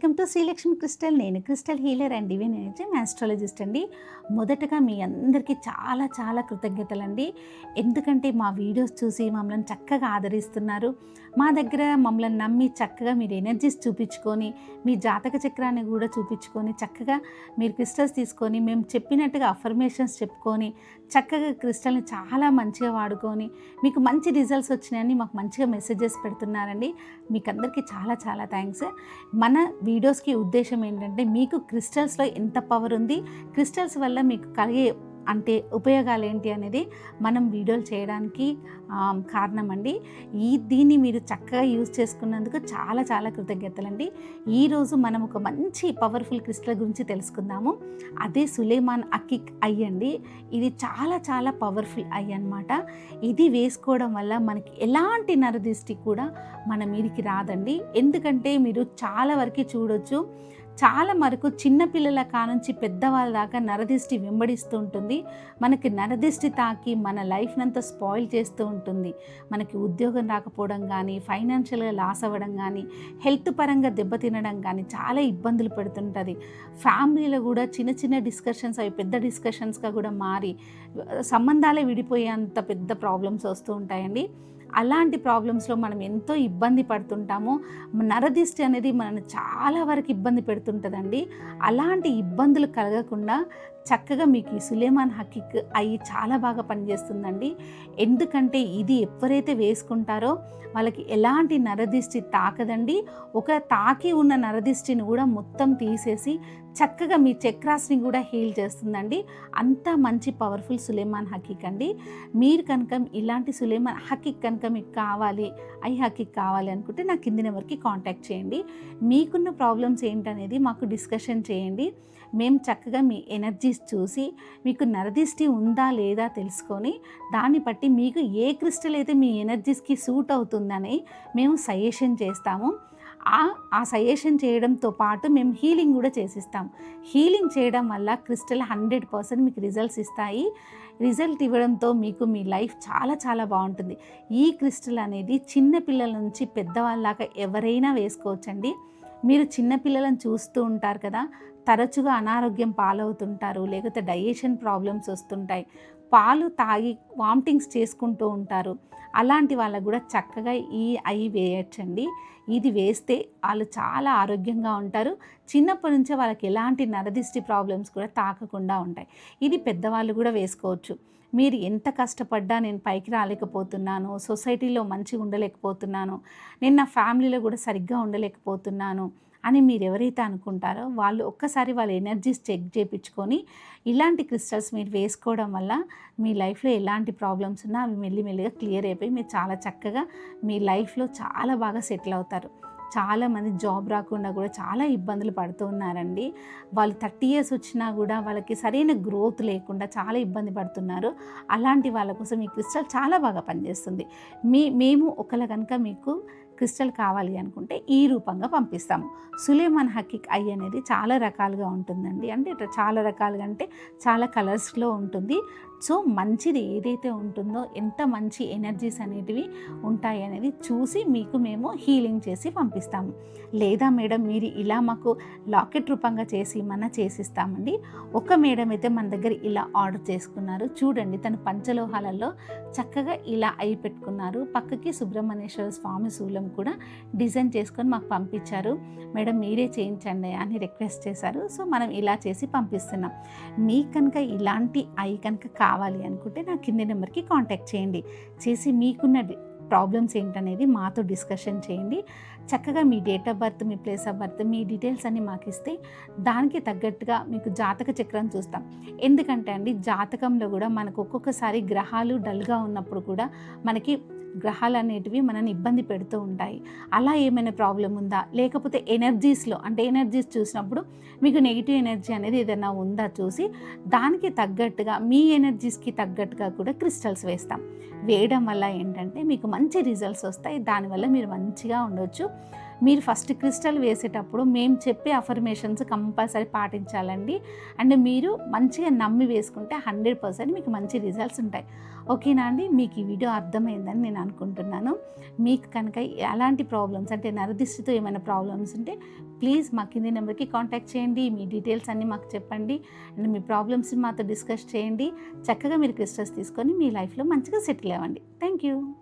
Welcome to Srilakshmi crystal. నేను crystal healer and ఇవే energy astrologist అండి. మొదటగా మీ అందరికీ చాలా చాలా కృతజ్ఞతలు అండి ఎందుకంటే మా వీడియోస్ చూసి మమ్మల్ని చక్కగా ఆదరిస్తున్నారు. మా దగ్గర మమ్మల్ని నమ్మి చక్కగా మీరు ఎనర్జీస్ చూపించుకొని మీ జాతక చక్రాన్ని కూడా చూపించుకొని చక్కగా మీరు క్రిస్టల్స్ తీసుకొని మేము చెప్పినట్టుగా అఫర్మేషన్స్ చెప్పుకొని చక్కగా క్రిస్టల్ని చాలా మంచిగా వాడుకొని మీకు మంచి రిజల్ట్స్ వచ్చినాయని మాకు మంచిగా మెసేజెస్ పెడుతున్నారండి. మీకు అందరికీ చాలా చాలా థ్యాంక్స్. మన వీడియోస్కి ఉద్దేశం ఏంటంటే మీకు క్రిస్టల్స్లో ఎంత పవర్ ఉంది? క్రిస్టల్స్ వల్ల మీకు కలిగే అంటే ఉపయోగాలు ఏంటి అనేది మనం వీడియోలు చేయడానికి కారణం అండి ఈ దీన్ని మీరు చక్కగా యూజ్ చేసుకున్నందుకు చాలా చాలా కృతజ్ఞతలండి. ఈరోజు మనం ఒక మంచి పవర్ఫుల్ క్రిస్టల్ గురించి తెలుసుకుందాము. అదే సులేమాన్ అకిక్ ఐ అండి. ఇది చాలా చాలా పవర్ఫుల్ ఐ అనమాట ఇది వేసుకోవడం వల్ల మనకి ఎలాంటి నరదృష్టి కూడా మన మీదికి రాదండి. ఎందుకంటే మీరు చాలా వరకు చూడొచ్చు. చాలా వరకు చిన్నపిల్లల కానుంచి పెద్దవాళ్ళ దాకా నరదిష్టి వెంబడిస్తూ ఉంటుంది. మనకి నరదిష్టి తాకి మన లైఫ్నంతా స్పాయిల్ చేస్తూ ఉంటుంది. మనకి ఉద్యోగం రాకపోవడం కానీ ఫైనాన్షియల్గా లాస్ అవ్వడం కానీ హెల్త్ పరంగా దెబ్బతినడం కానీ చాలా ఇబ్బందులు పెడుతుంటుంది. ఫ్యామిలీలో కూడా చిన్న చిన్న డిస్కషన్స్ అవి పెద్ద డిస్కషన్స్గా కూడా మారి సంబంధాలే విడిపోయేంత పెద్ద ప్రాబ్లమ్స్ వస్తూ ఉంటాయండి. అలాంటి ప్రాబ్లమ్స్లో మనం ఎంతో ఇబ్బంది పడుతుంటామో నరదిష్టి అనేది మనల్ని చాలా వరకు ఇబ్బంది పెడుతుంటుందండి. అలాంటి ఇబ్బందులు కలగకుండా చక్కగా మీకు ఈ సులేమాన్ హకిక్ అయ్యి చాలా బాగా పనిచేస్తుందండి. ఎందుకంటే ఇది ఎవరైతే వేసుకుంటారో వాళ్ళకి ఎలాంటి నరదిష్టి తాకదండి. ఒక తాకి ఉన్న నరదిష్టిని కూడా మొత్తం తీసేసి చక్కగా మీ చక్రాస్ని కూడా హీల్ చేస్తుందండి. అంత మంచి పవర్ఫుల్ సులేమాన్ హకీక్ అండి. మీరు కనుక ఇలాంటి సులేమాన్ హకీక్ కనుక మీకు కావాలి ఐ కావాలి అనుకుంటే నా కింది నెంబర్కి కాంటాక్ట్ చేయండి. మీకున్న ప్రాబ్లమ్స్ ఏంటనేది మాకు డిస్కషన్ చేయండి. మేము చక్కగా మీ ఎనర్జీస్ చూసి మీకు నరదిష్టి ఉందా లేదా తెలుసుకొని దాన్ని బట్టి మీకు ఏ క్రిస్టల్ అయితే మీ ఎనర్జీస్కి సూట్ అవుతుందని మేము సజెషన్ చేస్తాము. ఆ ఆ సజెషన్ చేయడంతో పాటు మేము హీలింగ్ కూడా చేసిస్తాం. హీలింగ్ చేయడం వల్ల క్రిస్టల్ హండ్రెడ్ పర్సెంట్ మీకు రిజల్ట్స్ ఇస్తాయి. రిజల్ట్ ఇవ్వడంతో మీకు మీ లైఫ్ చాలా చాలా బాగుంటుంది. ఈ క్రిస్టల్ అనేది చిన్న పిల్లల నుంచి పెద్దవాళ్ళలాగా ఎవరైనా వేసుకోవచ్చండి. మీరు చిన్నపిల్లలను చూస్తూ ఉంటారు కదా తరచుగా అనారోగ్యం పాలవుతుంటారు లేకపోతే డైజెషన్ ప్రాబ్లమ్స్ వస్తుంటాయి. పాలు తాగి వామిటింగ్స్ చేసుకుంటూ ఉంటారు. అలాంటి వాళ్ళకు కూడా చక్కగా ఈ అయి వేయచ్చండి. ఇది వేస్తే వాళ్ళు చాలా ఆరోగ్యంగా ఉంటారు. చిన్నప్పటి నుంచే వాళ్ళకి ఎలాంటి నరదిష్టి ప్రాబ్లమ్స్ కూడా తాకకుండా ఉంటాయి. ఇది పెద్దవాళ్ళు కూడా వేసుకోవచ్చు. మీరు ఎంత కష్టపడ్డా నేను పైకి రాలేకపోతున్నాను సొసైటీలో మంచిగా ఉండలేకపోతున్నాను నేను నా ఫ్యామిలీలో కూడా సరిగ్గా ఉండలేకపోతున్నాను అని మీరు ఎవరైతే అనుకుంటారో వాళ్ళు ఒక్కసారి వాళ్ళ ఎనర్జీస్ చెక్ చేయించుకొని ఇలాంటి క్రిస్టల్స్ మీరు వేసుకోవడం వల్ల మీ లైఫ్లో ఎలాంటి ప్రాబ్లమ్స్ ఉన్నా అవి మెల్లిమెల్లిగా క్లియర్ అయిపోయి మీరు చాలా చక్కగా మీ లైఫ్లో చాలా బాగా సెటిల్ అవుతారు. చాలామంది జాబ్ రాకుండా కూడా చాలా ఇబ్బందులు పడుతూ ఉన్నారండి. వాళ్ళు థర్టీ ఇయర్స్ వచ్చినా కూడా వాళ్ళకి సరైన గ్రోత్ లేకుండా చాలా ఇబ్బంది పడుతున్నారు. అలాంటి వాళ్ళ కోసం ఈ క్రిస్టల్ చాలా బాగా పనిచేస్తుంది. మీ మేము ఒకళ్ళ కనుక మీకు క్రిస్టల్ కావాలి అనుకుంటే ఈ రూపంగా పంపిస్తాము. సులేమాన్ హకీక్ ఐ అనేది చాలా రకాలుగా ఉంటుందండి. అంటే ఇట్లా చాలా రకాలుగా అంటే చాలా కలర్స్లో ఉంటుంది. సో మంచిది ఏదైతే ఉంటుందో ఎంత మంచి ఎనర్జీస్ అనేటివి ఉంటాయి అనేది చూసి మీకు మేము హీలింగ్ చేసి పంపిస్తాము లేదా మేడం మీరు ఇలా మాకు లాకెట్ రూపంగా చేసి మన చేసిస్తామండి. ఒక మేడం అయితే మన దగ్గర ఇలా ఆర్డర్ చేసుకున్నారు. చూడండి తన పంచలోహాలలో చక్కగా ఇలా అయి పెట్టుకున్నారు. పక్కకి సుబ్రహ్మణ్యేశ్వర స్వామి శూలం కూడా డిజైన్ చేసుకొని మాకు పంపించారు. మేడం మీరే చేయించండి అని రిక్వెస్ట్ చేశారు. సో మనం ఇలా చేసి పంపిస్తున్నాం. మీకు కనుక ఇలాంటి అయి కనుక కావాలి అనుకుంటే నా కింది నెంబర్కి కాంటాక్ట్ చేయండి. చేసి మీకున్న ప్రాబ్లమ్స్ ఏంటనేది మాతో డిస్కషన్ చేయండి. చక్కగా మీ డేట్ ఆఫ్ బర్త్ మీ ప్లేస్ ఆఫ్ బర్త్ మీ డీటెయిల్స్ అన్ని మాకు ఇస్తే దానికి తగ్గట్టుగా మీకు జాతక చక్రం చూస్తాం. ఎందుకంటే అండి జాతకంలో కూడా మనకు ఒక్కొక్కసారి గ్రహాలు డల్గా ఉన్నప్పుడు కూడా మనకి గ్రహాలు అనేటివి మనని ఇబ్బంది పెడుతూ ఉంటాయి. అలా ఏమైనా ప్రాబ్లం ఉందా? లేకపోతే ఎనర్జీస్లో అంటే ఎనర్జీస్ చూసినప్పుడు మీకు నెగిటివ్ ఎనర్జీ అనేది ఏదైనా ఉందా చూసి దానికి తగ్గట్టుగా మీ ఎనర్జీస్కి తగ్గట్టుగా కూడా క్రిస్టల్స్ వేస్తాం. వేయడం వల్ల ఏంటంటే మీకు మంచి రిజల్ట్స్ వస్తాయి. దానివల్ల మీరు మంచిగా ఉండొచ్చు. మీరు ఫస్ట్ క్రిస్టల్ వేసేటప్పుడు మేము చెప్పే అఫర్మేషన్స్ కంపల్సరీ పాటించాలండి. అండ్ మీరు మంచిగా నమ్మి వేసుకుంటే హండ్రెడ్ పర్సెంట్ మీకు మంచి రిజల్ట్స్ ఉంటాయి. ఓకేనా అండి? మీకు ఈ వీడియో అర్థమైందని నేను అనుకుంటున్నాను. మీకు కనుక ఎలాంటి ప్రాబ్లమ్స్ అంటే నరదిష్టితో ఏమైనా ప్రాబ్లమ్స్ ఉంటే ప్లీజ్ మా కింది నెంబర్కి కాంటాక్ట్ చేయండి. మీ డీటెయిల్స్ అన్నీ మాకు చెప్పండి. అండ్ మీ ప్రాబ్లమ్స్ని మాతో డిస్కస్ చేయండి. చక్కగా మీరు క్రిస్టల్స్ తీసుకొని మీ లైఫ్లో మంచిగా సెటిల్ అవ్వండి. Thank you